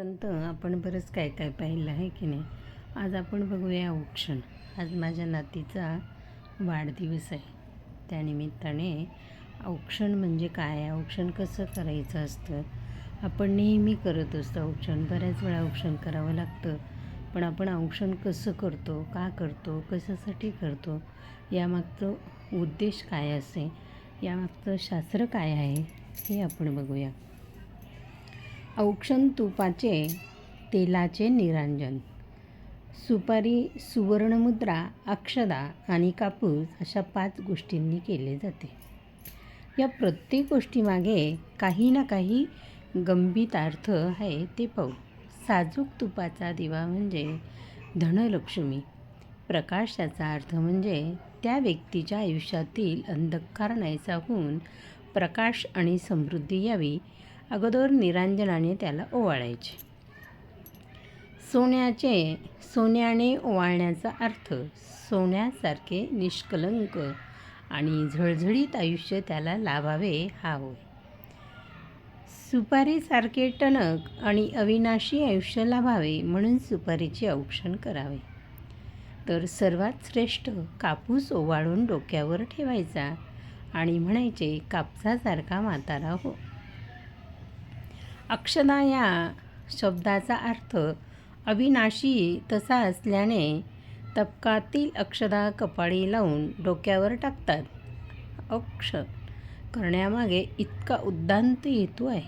पर्यंत आपण बरंच काय काय पाहिलं आहे की नाही? आज आपण बघूया औक्षण. आज माझ्या नातीचा वाढदिवस आहे. त्यानिमित्ताने औक्षण म्हणजे काय? औक्षण कसं करायचं असतं? आपण नेहमी करत असतो औक्षण. बऱ्याच वेळा औक्षण करावं लागतं. पण आपण औक्षण कसं करतो? का करतो? कशासाठी करतो? यामागचं उद्देश काय असे? यामागचं शास्त्र काय आहे? हे आपण बघूया. औक्षण तुपाचे तेलाचे निरांजन. सुपारी सुवर्णमुद्रा अक्षदा आणि कापूस अशा पाच गोष्टींनी केले जाते. या प्रत्येक गोष्टीमागे काही ना काही गंभीर अर्थ आहे ते पाहू. साजूक तुपाचा दिवा म्हणजे धनलक्ष्मी. प्रकाशाचा अर्थ म्हणजे त्या व्यक्तीच्या आयुष्यातील अंधकार नाहीसा होऊन प्रकाश आणि समृद्धी यावी अगोदर निरांजनाने त्याला ओवाळायचे. सोन्याचे सोन्याने ओवाळण्याचा अर्थ सोन्यासारखे निष्कलंक आणि झळझळीत आयुष्य त्याला लाभावे हा होय. सुपारीसारखे टणक आणि अविनाशी आयुष्य लाभावे म्हणून सुपारीचे औक्षण करावे. तर सर्वात श्रेष्ठ कापूस ओवाळून डोक्यावर ठेवायचा आणि म्हणायचे कापसासारखा म्हातारा हो. अक्षदा या शब्दाचा अर्थ अविनाशी तसा असल्याने तबकातील अक्षदा कपाळी लावून डोक्यावर टाकतात. अक्ष करण्यामागे इतका उद्दांत हेतू आहे.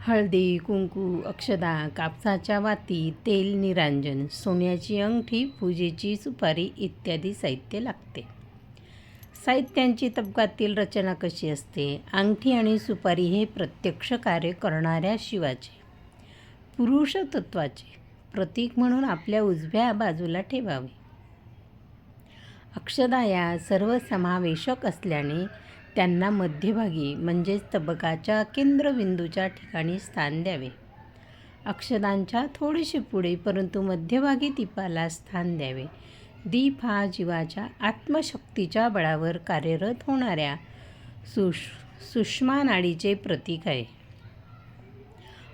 हळदी कुंकू अक्षदा कापसाच्या वाती तेल निरांजन सोन्याची अंगठी पूजेची सुपारी इत्यादी साहित्य लागते. साहित्यांची तबकातील रचना कशी असते? अंगठी आणि सुपारी हे प्रत्यक्ष कार्य करणाऱ्या शिवाचे. पुरुष तत्वाचे. प्रतीक म्हणून आपल्या उजव्या बाजूला ठेवावे. अक्षदा या सर्वसमावेशक असल्याने त्यांना मध्यभागी म्हणजेच तबकाच्या केंद्रबिंदूच्या ठिकाणी स्थान द्यावे. अक्षदांच्या थोडेसे पुढे परंतु मध्यभागी टिपाला स्थान द्यावे. दीप हा जीवाच्या आत्मशक्तीच्या बळावर कार्यरत होणाऱ्या सुष सुषमा नाडीचे प्रतीक आहे.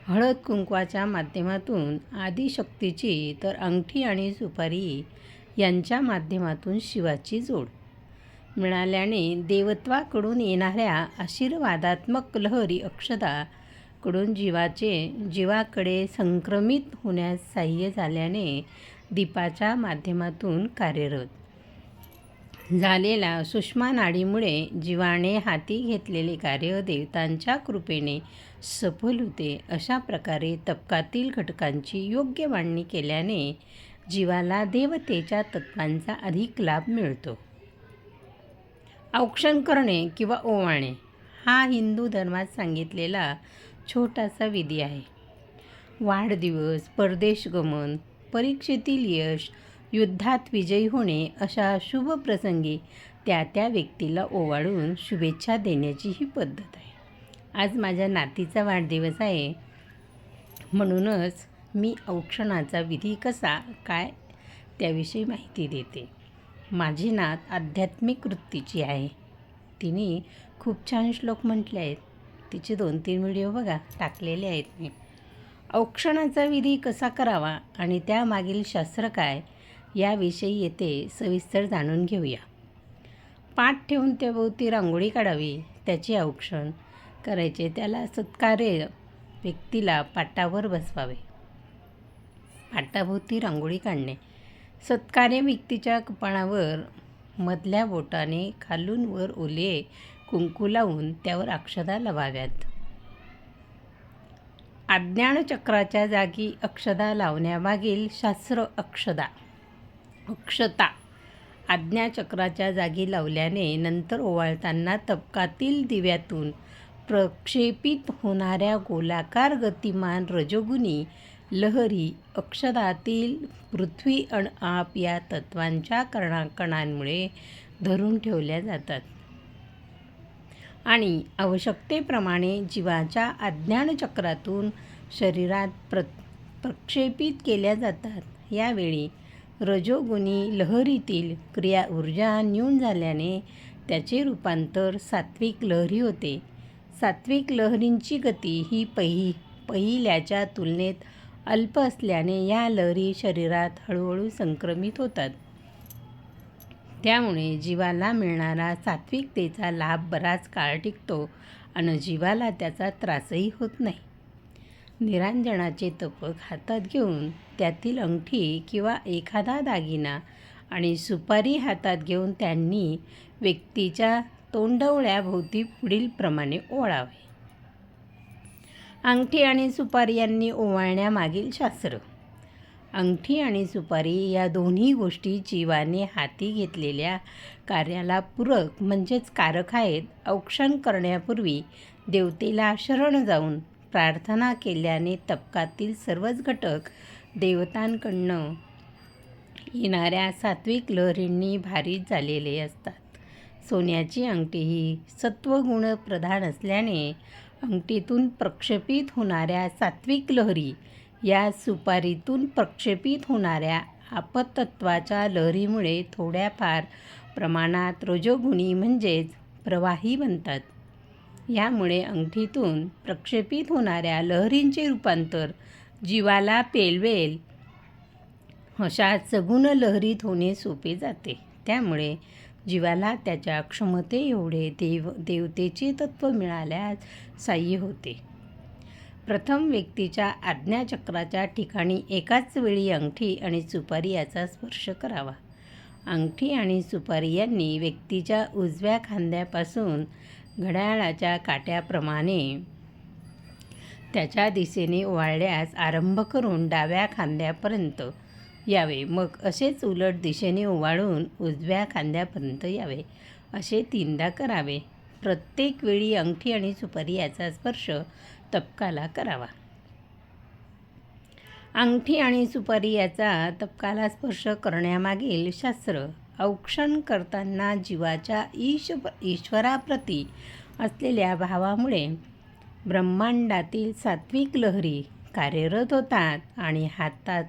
हळद कुंकवाच्या माध्यमातून आदिशक्तीची तर अंगठी आणि सुपारी यांच्या माध्यमातून शिवाची जोड. मिळाल्याने देवत्वाकडून येणाऱ्या आशीर्वादात्मक लहरी अक्षदाकडून जीवाचे जीवाकडे संक्रमित होण्यास सहाय्य झाल्याने दीपाच्या माध्यमातून कार्यरत. झालेल्या सुषमा नाडीमुळे जीवाने हाती घेतलेले कार्य देवतांच्या कृपेने सफल होते. अशा प्रकारे तपकातील घटकांची योग्य मांडणी केल्याने जीवाला देवतेच्या तत्वांचा अधिक लाभ मिळतो. औक्षण करणे किंवा ओवाणे हा हिंदू धर्मात सांगितलेला छोटासा विधी आहे. वाढदिवस परदेश गमन परीक्षेतील यश युद्धात विजयी होणे अशा शुभ प्रसंगी त्या त्या व्यक्तीला ओवाळून शुभेच्छा देण्याची ही पद्धत आहे. आज माझ्या नातीचा वाढदिवस आहे. म्हणूनच मी औक्षणाचा विधी कसा काय त्याविषयी माहिती देते. माझी नात आध्यात्मिक वृत्तीची आहे. तिने खूप छान श्लोक म्हटले आहेत. तिचे दोन तीन व्हिडिओ बघा टाकलेले आहेत मी. औक्षणाचा विधी कसा करावा आणि त्यामागील शास्त्र काय याविषयी येथे सविस्तर जाणून घेऊया. पाठ ठेवून त्याभोवती रांगोळी काढावी त्याचे औक्षण करायचे त्याला सत्कार्य व्यक्तीला पाटावर बसवावे. पाटाभोवती रांगोळी काढणे. सत्कार्य व्यक्तीच्या कपाळावर मधल्या बोटाने खालून वर ओले कुंकू लावून त्यावर अक्षदा लावाव्यात. आज्ञानचक्राच्या जागी अक्षदा लावण्यामागील शास्त्र अक्षदा अक्षता आज्ञाचक्राच्या जागी लावल्याने नंतर ओवाळताना तबकातील दिव्यातून प्रक्षेपित होणाऱ्या गोलाकार गतिमान रजोगुणी लहरी अक्षदातील पृथ्वी अण आप या तत्वांच्या कणाकणांमुळे धरून ठेवल्या जातात. आणि आवश्यकतेप्रमाणे जीवाच्या अज्ञानचक्रातून शरीरात प्र प्रक्षेपित केल्या जातात. यावेळी रजोगुणी लहरीतील क्रिया ऊर्जा न्यून झाल्याने त्याचे रूपांतर सात्विक लहरी होते. सात्विक लहरींची गती ही पहि पहिल्याच्या तुलनेत अल्प असल्याने या लहरी शरीरात हळूहळू संक्रमित होतात. त्यामुळे जीवाला मिळणारा सात्विकतेचा लाभ बराच काळ टिकतो आणि जीवाला त्याचा त्रासही होत नाही. निरांजनाचे तपक हातात घेऊन त्यातील अंगठी किंवा एखादा दागिना आणि सुपारी हातात घेऊन त्यांनी व्यक्तीच्या तोंडवळ्याभोवती पुढीलप्रमाणे ओळावे अंगठी आणि सुपारी यांनी ओवाळण्यामागील शास्त्र. अंगठी आणि सुपारी या दोन्ही गोष्टी जीवाने हाती घेतलेल्या कार्याला पूरक म्हणजेच कारक आहेत औक्षण करण्यापूर्वी देवतेला शरण जाऊन प्रार्थना केल्याने तपकातील सर्वच घटक देवतांकडनं येणाऱ्या सात्विक लहरींनी भारीत झालेले असतात. सोन्याची अंगठी ही सत्वगुण प्रधान असल्याने अंगठीतून प्रक्षेपित होणाऱ्या सात्विक लहरी या सुपारीतून प्रक्षेपित होणाऱ्या आपतत्वाच्या लहरीमुळे थोड्याफार प्रमाणात रजोगुणी म्हणजेच प्रवाही बनतात. यामुळे अंगठीतून प्रक्षेपित होणाऱ्या लहरींचे रूपांतर जीवाला पेलवेल अशा सगुण लहरीत होणे सोपे जाते. त्यामुळे जीवाला त्याच्या क्षमते एवढे देव देवतेचे तत्त्व मिळाल्यास साह्य होते. प्रथम व्यक्तीच्या आज्ञाचक्राच्या ठिकाणी एकाच वेळी अंगठी आणि सुपारी याचा स्पर्श करावा. अंगठी आणि सुपारी यांनी व्यक्तीच्या उजव्या खांद्यापासून घड्याळाच्या काट्याप्रमाणे त्याच्या दिशेने ओवाळल्यास आरंभ करून डाव्या खांद्यापर्यंत यावे. मग असेच उलट दिशेने ओवाळून उजव्या खांद्यापर्यंत यावे. असे तीनदा करावे. प्रत्येक वेळी अंगठी आणि सुपारी याचा स्पर्श तपकाला करावा. अंगठी आणि सुपारी याचा तपकाला स्पर्श करण्यामागील शास्त्र औक्षण करताना जीवाच्या ईश ईश्वराप्रती असलेल्या भावामुळे ब्रह्मांडातील सात्विक लहरी कार्यरत होतात आणि हातात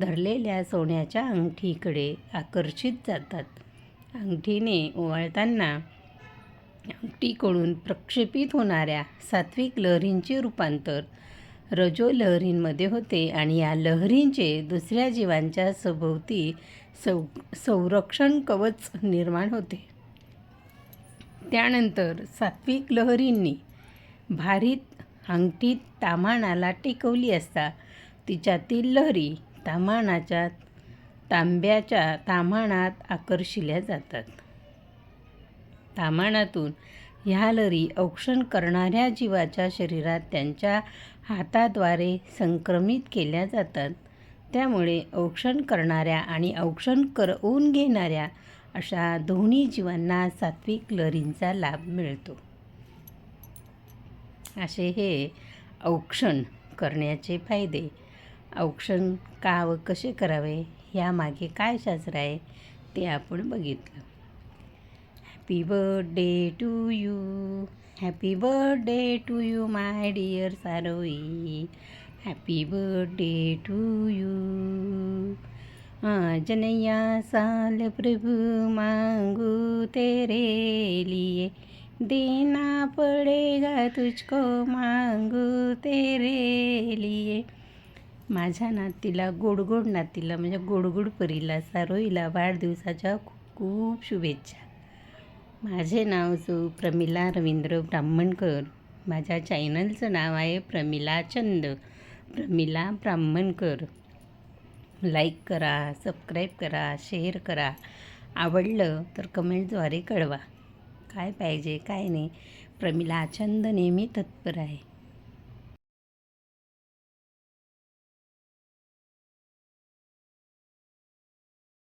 धरलेल्या सोन्याच्या अंगठीकडे आकर्षित जातात. अंगठीने ओवाळताना अंगठीकडून प्रक्षेपित होणाऱ्या सात्विक लहरींचे रूपांतर रजो लहरींमध्ये होते आणि या लहरींचे दुसऱ्या जीवांच्या सभोवती सौ संरक्षण कवच निर्माण होते. त्यानंतर सात्विक लहरींनी भारीत अंगठीत तामाणाला टेकवली असता तिच्यातील लहरी तामाणाच्या तांब्याच्या तामाणात आकर्षिल्या जातात. तामाणातून ह्या लहरी औक्षण करणाऱ्या जीवाच्या शरीरात त्यांच्या हाताद्वारे संक्रमित केल्या जातात. त्यामुळे औक्षण करणाऱ्या आणि औक्षण करवून घेणाऱ्या अशा दोन्ही जीवांना सात्विक लहरींचा लाभ मिळतो. असे हे औक्षण करण्याचे फायदे. औक्षण का व कसे करावे? यामागे काय शास्त्र आहे ते आपण बघितलं. Happy birthday to you happy birthday to you my dear सारोई happy birthday to you जनैया साल प्रभु मांगू तेरे लिए। देना पडेगा तुझको मांगू तेरे लिए। माझ्या नातीला गोडगोड नातीला म्हणजे गोडगोड परीला सारोईला वाढदिवसाच्या खूप खूप शुभेच्छा. माझे नाव जो प्रमिला रवींद्र ब्राह्मणकर. माझ्या चॅनलचं नाव आहे प्रमिला चंद. प्रमिला ब्राह्मणकर. लाईक करा सबस्क्राईब करा शेअर करा. आवडलं तर कमेंटद्वारे कळवा. काय पाहिजे काय नाही. प्रमिला चंद नेहमी तत्पर आहे.